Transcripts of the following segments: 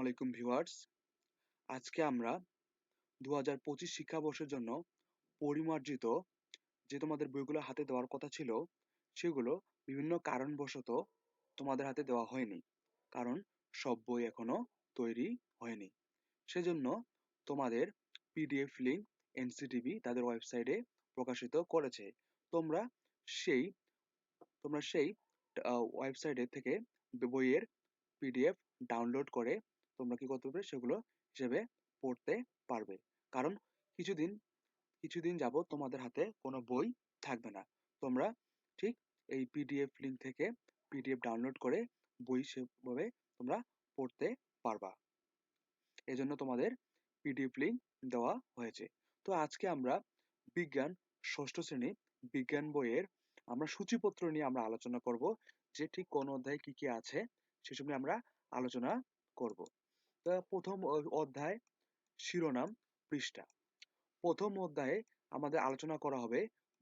আলাইকুম ভিউয়ার্স। আজকে আমরা দু হাজার পঁচিশ শিক্ষাবর্ষের জন্য পরিমার্জিত যে তোমাদের বইগুলো হাতে দেওয়ার কথা ছিল, সেগুলো বিভিন্ন কারণবশত তোমাদের হাতে দেওয়া হয়নি। কারণ সব বই এখনও তৈরি হয়নি। সেজন্য তোমাদের পিডিএফ লিঙ্ক এনসিটিভি তাদের ওয়েবসাইটে প্রকাশিত করেছে। তোমরা সেই তোমরা সেই ওয়েবসাইটে থেকে বইয়ের পিডিএফ ডাউনলোড করে তোমরা কি করতে পারবে? সেগুলো হিসেবে পড়তে পারবে। কারণ কিছুদিন কিছুদিন যাবত তোমাদের হাতে কোনো বই থাকবে না। তোমরা ঠিক এই পিডিএফ লিঙ্ক থেকে পিডিএফ ডাউনলোড করে বই সেভাবে তোমরা পড়তে পারবা। এজন্য তোমাদের পিডিএফ লিঙ্ক দেওয়া হয়েছে। তো আজকে আমরা বিজ্ঞান, ষষ্ঠ শ্রেণি বিজ্ঞান বইয়ের আমরা সূচিপত্র নিয়ে আমরা আলোচনা করব যে ঠিক কোন অধ্যায়ে কি কি আছে সেসব নিয়ে আমরা আলোচনা করব। প্রথম অধ্যায় শিরোনাম পৃষ্ঠা। প্রথম অধ্যায়ে আমাদের আলোচনা করা হবে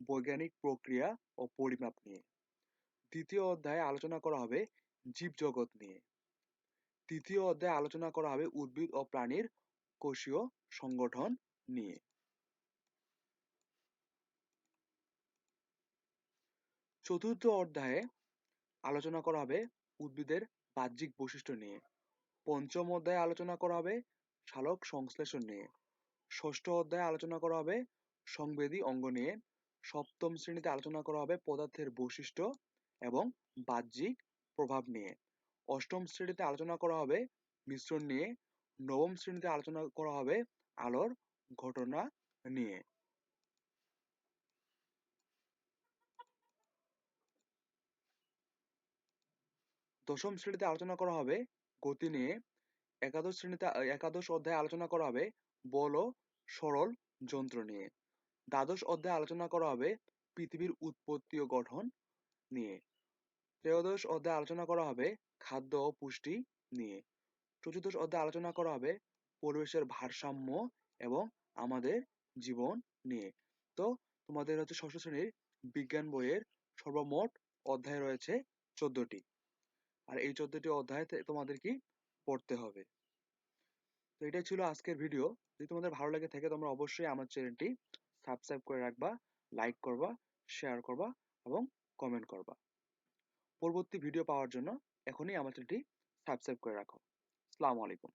বৈজ্ঞানিক প্রক্রিয়া ও পরিমাপ নিয়ে। দ্বিতীয় অধ্যায়ে আলোচনা করা হবে জীবজগৎ নিয়ে। তৃতীয় অধ্যায়ে আলোচনা করা হবে উদ্ভিদ ও প্রাণীর কোষীয় সংগঠন নিয়ে। চতুর্থ অধ্যায়ে আলোচনা করা হবে উদ্ভিদের বাহ্যিক বৈশিষ্ট্য নিয়ে। পঞ্চম অধ্যায়ে আলোচনা করা হবে সালোক সংশ্লেষণ নিয়ে। ষষ্ঠ অধ্যায়ে আলোচনা করা হবে সংবেদী অঙ্গ নিয়ে। সপ্তম শ্রেণীতে আলোচনা করা হবে পদার্থের বৈশিষ্ট্য এবং বাহ্যিক প্রভাব নিয়ে। অষ্টম শ্রেণীতে আলোচনা করা হবে মিশ্রণ নিয়ে। নবম শ্রেণীতে আলোচনা করা হবে আলোর ঘটনা নিয়ে। দশম শ্রেণীতে আলোচনা করা হবে গতি নিয়ে একাদশ শ্রেণীতে একাদশ অধ্যায়ে আলোচনা করা হবে বল, সরল, যন্ত্র নিয়ে। দ্বাদশ অধ্যায়ে আলোচনা করা হবে পৃথিবীর উৎপত্তি ও গঠন নিয়ে। ত্রয়োদশ অধ্যায়ে আলোচনা করা হবে খাদ্য ও পুষ্টি নিয়ে। চতুর্দশ অধ্যায়ে আলোচনা করা হবে পরিবেশের ভারসাম্য এবং আমাদের জীবন নিয়ে। তো, তোমাদের হচ্ছে ষষ্ঠ শ্রেণির বিজ্ঞান বইয়ের সর্বমোট অধ্যায় রয়েছে চোদ্দটি। আর এই চোদ্দটি অধ্যায় তোমাদের কি পড়তে হবে। তো এটাই ছিল আজকের ভিডিও যদি তোমাদের ভালো লাগে থাকে তোমরা অবশ্যই আমার চ্যানেলটি সাবস্ক্রাইব করে রাখবা লাইক করবা শেয়ার করবা এবং কমেন্ট করবা। পরবর্তী ভিডিও পাওয়ার জন্য এখনই আমার চ্যানেলটি সাবস্ক্রাইব করে রাখো। আসসালামু আলাইকুম।